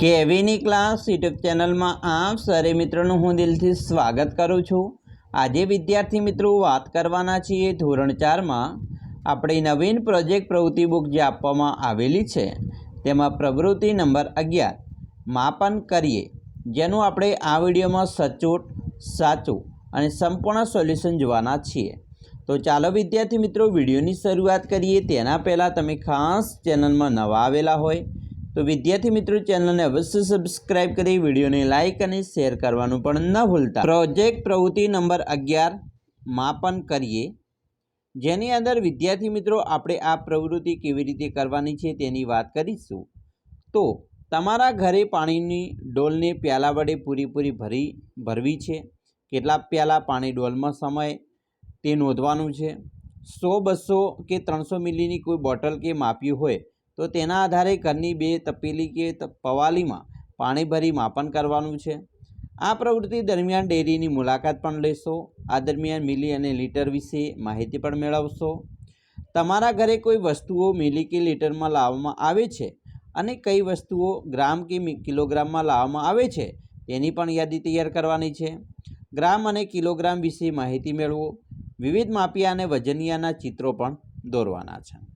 કેવીની class YouTube ચેનલમાં આપ સરે મિત્રોનું હું દિલથી સ્વાગત કરું છું. આજે વિદ્યાર્થી મિત્રો વાત કરવાના છીએ ધોરણ ચારમાં. આપણી નવીન પ્રોજેક્ટ પ્રવૃત્તિ બુક જે આપવામાં આવેલી છે, તેમાં પ્રવૃત્તિ નંબર અગિયાર, માપન કરીએ. જેનું આપણે આ વિડીયોમાં સચોટ, સાચું અને સંપૂર્ણ સોલ્યુશન જોવાના છીએ. તો ચાલો વિદ્યાર્થી મિત્રો વિડીયોની શરૂઆત કરીએ. તેના પહેલાં તમે ખાસ ચેનલમાં નવા આવેલા હોય તો વિદ્યાર્થી મિત્રો ચેનલને અવશ્ય સબસ્ક્રાઇબ કરી વિડીયોને લાઇક અને શેર કરવાનું પણ ન ભૂલતા. પ્રોજેક્ટ પ્રવૃત્તિ નંબર અગિયાર, માપન કરીએ. જેની અંદર વિદ્યાર્થી મિત્રો આપણે આ પ્રવૃત્તિ કેવી રીતે કરવાની છે તેની વાત કરીશું. તો તમારા ઘરે પાણીની ડોલને પ્યાલા વડે પૂરીપૂરી ભરી, ભરવી છે. કેટલા પ્યાલા પાણી ડોલમાં સમય તે નોંધવાનું છે. સો બસો કે ત્રણસો મિલીની કોઈ બોટલ કે માપ્યું હોય તો તેના આધારે ઘરની બે તપેલી કે પવાલીમાં પાણી ભરી માપન કરવાનું છે. આ પ્રવૃત્તિ દરમિયાન ડેરીની મુલાકાત પણ લેશો. આ દરમિયાન મિલી અને લીટર વિશે માહિતી પણ મેળવશો. તમારા ઘરે કોઈ વસ્તુઓ મિલી કે લીટરમાં લાવવામાં આવે છે? અને કઈ વસ્તુઓ ગ્રામ કે કિલોગ્રામમાં લાવવામાં આવે છે? તેની પણ યાદી તૈયાર કરવાની છે. ગ્રામ અને કિલોગ્રામ વિશે માહિતી મેળવો. વિવિધ માપિયા અને વજનિયાના ચિત્રો પણ દોરવાના છે.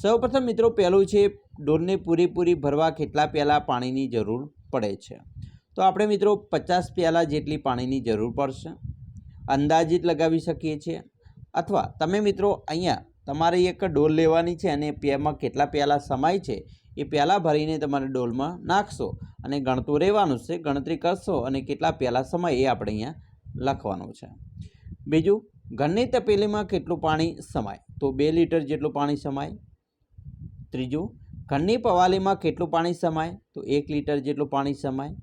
સૌપ્રથમ મિત્રો, પહેલું છે ડોલને પૂરેપૂરી ભરવા કેટલા પ્યાલા પાણીની જરૂર પડે છે? તો આપણે મિત્રો પચાસ પ્યાલા જેટલી પાણીની જરૂર પડશે, અંદાજિત લગાવી શકીએ છીએ. અથવા તમે મિત્રો અહીંયા તમારે એક ડોલ લેવાની છે અને પેમાં કેટલા પ્યાલા સમાય છે એ પ્યાલા ભરીને તમારે ડોલમાં નાખશો અને ગણતું રહેવાનું છે, ગણતરી કરશો અને કેટલા પ્યાલા સમાય એ આપણે અહીંયા લખવાનું છે. બીજું, ઘરની તપેલીમાં કેટલું પાણી સમાય? તો બે લીટર જેટલું પાણી સમાય. ત્રીજું, ઘરની પવાલીમાં કેટલું પાણી સમાય? તો એક લીટર જેટલું પાણી સમાય.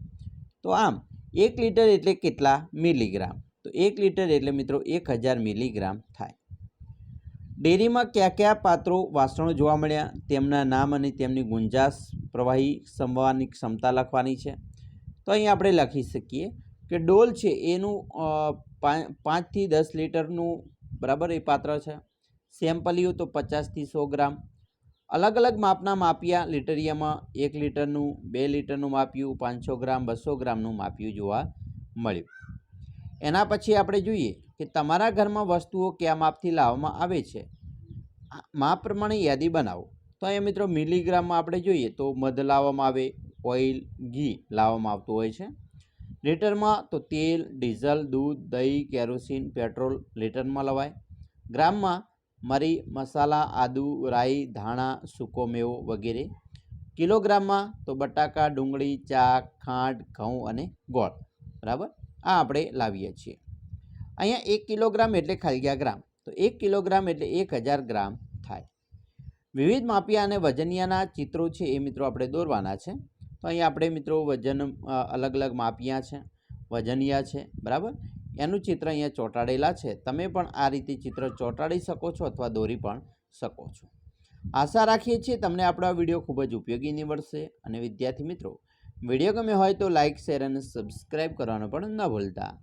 તો આમ, એક લીટર એટલે કેટલા મિલીગ્રામ? તો એક લીટર એટલે મિત્રો એક હજાર મિલીગ્રામ થાય. ડેરીમાં કયા કયા પાત્રો વાસણો જોવા મળ્યા? તેમના નામ અને તેમની ગુંજાશ, પ્રવાહી સંવહનની ક્ષમતા લખવાની છે. તો અહીં આપણે લખી શકીએ કે ડોલ છે એનું પાંચથી દસ લીટરનું બરાબર એ પાત્ર છે. સેમ્પલિયું તો પચાસથી સો ગ્રામ. અલગ અલગ માપના માપિયા લીટરિયામાં એક લીટરનું, બે લીટરનું માપ્યું, પાંચસો ગ્રામ, બસો ગ્રામનું માપ્યું જોવા મળ્યું. એના પછી આપણે જોઈએ કે તમારા ઘરમાં વસ્તુઓ કયા માપથી લાવવામાં આવે છે. માપ પ્રમાણે યાદી બનાવો. તો અહીંયા મિત્રો મિલીગ્રામમાં આપણે જોઈએ તો મધ લાવવામાં આવે, ઓઇલ, ઘી લાવવામાં આવતું હોય છે. લીટરમાં તો તેલ, ડીઝલ, દૂધ, દહીં, કેરોસીન, પેટ્રોલ લીટરમાં લવાય. ગ્રામમાં મરી, મસાલા, આદુ, રાઈ, ધાણા, સૂકો મેવો વગેરે કિલોગ્રામમાં તો બટાકા, ડુંગળી ચા ખાંડ, ઘઉં અને ગોળ. બરાબર? આ આપણે લાવીએ છીએ. અહીંયા એક કિલોગ્રામ એટલે ખાલિયા ગ્રામ. તો એક કિલોગ્રામ એટલે એક હજાર ગ્રામ થાય. વિવિધ માપિયા અને વજનિયાના ચિત્રો છે એ મિત્રો આપણે દોરવાના છે. તો અહીંયા આપણે મિત્રો વજન અલગ અલગ માપિયા છે, વજનિયા છે. બરાબર? એનું ચિત્ર અહીંયા ચોંટાડેલા છે. તમે પણ આ રીતે ચિત્ર ચોંટાડી શકો છો અથવા દોરી પણ શકો છો. આશા રાખીએ છીએ તમને આપણો આ વીડિયો ખૂબ જ ઉપયોગી નીવડશે. અને વિદ્યાર્થી મિત્રો, વીડિયો ગમે હોય તો લાઇક શેર અને સબસ્ક્રાઈબ કરવાનું પણ ન ભૂલતા.